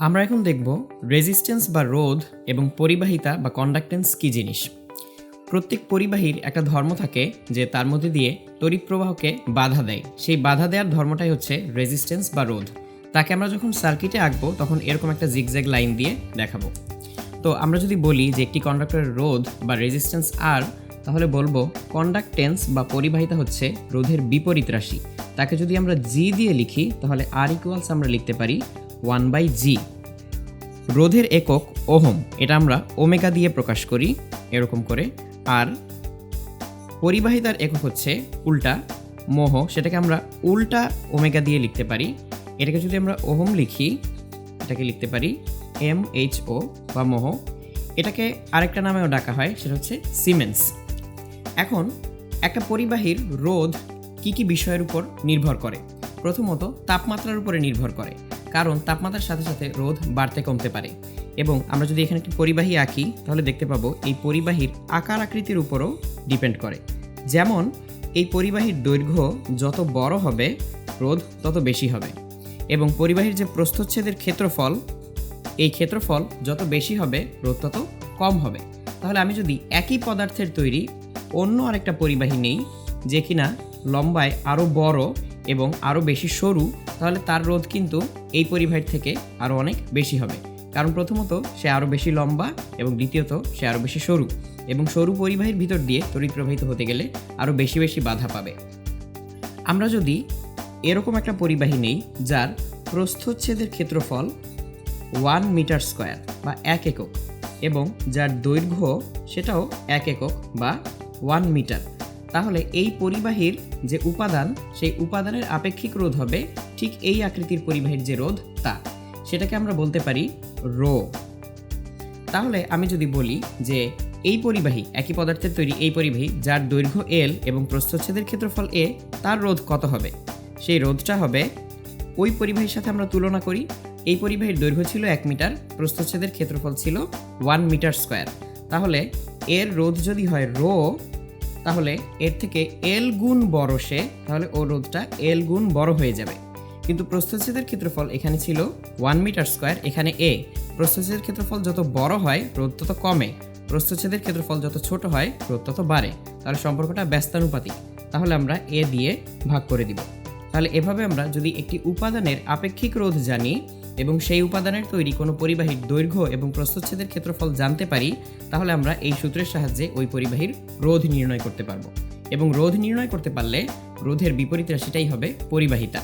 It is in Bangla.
আমরা এখন দেখব রেজিস্ট্যান্স বা রোধ এবং পরিবাহিতা বা কন্ডাক্টেন্স কী জিনিস। প্রত্যেক পরিবাহীর একটা ধর্ম থাকে যে তার মধ্যে দিয়ে তড়িৎ প্রবাহকে বাধা দেয়। সেই বাধা দেওয়ার ধর্মটাই হচ্ছে রেজিস্ট্যান্স বা রোধ। তাকে আমরা যখন সার্কিটে আঁকবো, তখন এরকম একটা জিগজ্যাগ লাইন দিয়ে দেখাবো। তো আমরা যদি বলি যে একটি কন্ডাক্টরের রোধ বা রেজিস্ট্যান্স আর তাহলে বলব কন্ডাক্টেন্স বা পরিবাহিতা হচ্ছে রোধের বিপরীত রাশি। তাকে যদি আমরা জি দিয়ে লিখি, তাহলে আর ইকুয়ালস আমরা লিখতে পারি ওয়ান বাই জি। রোধের একক ওহম, এটা আমরা ওমেগা দিয়ে প্রকাশ করি এরকম করে। আর পরিবাহিতার একক হচ্ছে উল্টা মোহ, সেটাকে আমরা উল্টা ওমেগা দিয়ে লিখতে পারি। এটাকে যদি আমরা ওহম লিখি, এটাকে লিখতে পারি এম এইচ ও বা মোহ। এটাকে আরেকটা নামেও ডাকা হয়, সেটা হচ্ছে সিমেন্স। এখন একটা পরিবাহীর রোধ কি কি বিষয়ের উপর নির্ভর করে? প্রথমত, তাপমাত্রার উপরে নির্ভর করে। কারণ তাপমাত্রার সাথে সাথে রোধ বাড়তে কমতে পারে। এবং আমরা যদি এখানে একটি পরিবাহী আঁকি, তাহলে দেখতে পাবো এই পরিবাহীর আকার আকৃতির উপরও ডিপেন্ড করে। যেমন, এই পরিবাহীর দৈর্ঘ্য যত বড় হবে রোধ তত বেশি হবে। এবং পরিবাহীর যে প্রস্থচ্ছেদের ক্ষেত্রফল, এই ক্ষেত্রফল যত বেশি হবে রোধ তত কম হবে। তাহলে আমি যদি একই পদার্থের তৈরি অন্য আরেকটা পরিবাহী নেই, যে কিনা লম্বায় আরও বড় এবং আরও বেশি সরু, তাহলে তার রোধ কিন্তু এই পরিবাহীর থেকে আরও অনেক বেশি হবে। কারণ প্রথমত সে আরও বেশি লম্বা এবং দ্বিতীয়ত সে আরও বেশি সরু। এবং সরু পরিবাহীর ভিতর দিয়ে তড়িৎ প্রবাহিত হতে গেলে আরও বেশি বেশি বাধা পাবে। আমরা যদি এরকম একটা পরিবাহী নেই, যার প্রস্থচ্ছেদের ক্ষেত্রফল ওয়ান মিটার স্কোয়ার বা এক একক এবং যার দৈর্ঘ্য সেটাও এক একক বা ওয়ান মিটার। তাহলে এই পরিবাহীর যে উপাদান, সেই উপাদানের আপেক্ষিক রোধ হবে ঠিক এই আকৃতির পরিবাহীর যে রোধ, তা। সেটাকে আমরা বলতে পারি রো। তাহলে আমি যদি বলি যে এই পরিবাহী, একই পদার্থের তৈরি এই পরিবাহী, যার দৈর্ঘ্য এল এবং প্রস্থচ্ছেদের ক্ষেত্রফল এ তার রোধ কত হবে? সেই রোধটা হবে, ওই পরিবাহীর সাথে আমরা তুলনা করি, এই পরিবাহীর দৈর্ঘ্য ছিল এক মিটার, প্রস্থচ্ছেদের ক্ষেত্রফল ছিল ওয়ান মিটার স্কোয়ার তাহলে এর রোধ যদি হয় রো তাহলে এর থেকে এল গুণ বড় সে, তাহলে ও রোধটা এল গুণ বড় হয়ে যাবে। কিন্তু প্রস্থচ্ছেদের ক্ষেত্রফল এখানে ছিল ওয়ান মিটার স্কোয়ার এখানে এ প্রস্থচ্ছেদের ক্ষেত্রফল যত বড় হয়, রোধ তত কমে। প্রস্থচ্ছেদের ক্ষেত্রফল যত ছোট হয়, রোধ তত বাড়ে। তাহলে সম্পর্কটা ব্যস্তানুপাতিক। তাহলে আমরা এ দিয়ে ভাগ করে দিব। তাহলে এভাবে আমরা যদি একটি উপাদানের আপেক্ষিক রোধ জানি এবং সেই উপাদানের তৈরি কোনো পরিবাহীর দৈর্ঘ্য এবং প্রস্থচ্ছেদের ক্ষেত্রফল জানতে পারি, তাহলে আমরা এই সূত্রের সাহায্যে ওই পরিবাহীর রোধ নির্ণয় করতে পারব। এবং রোধ নির্ণয় করতে পারলে রোধের বিপরীত রাশিটাই হবে পরিবাহিতা।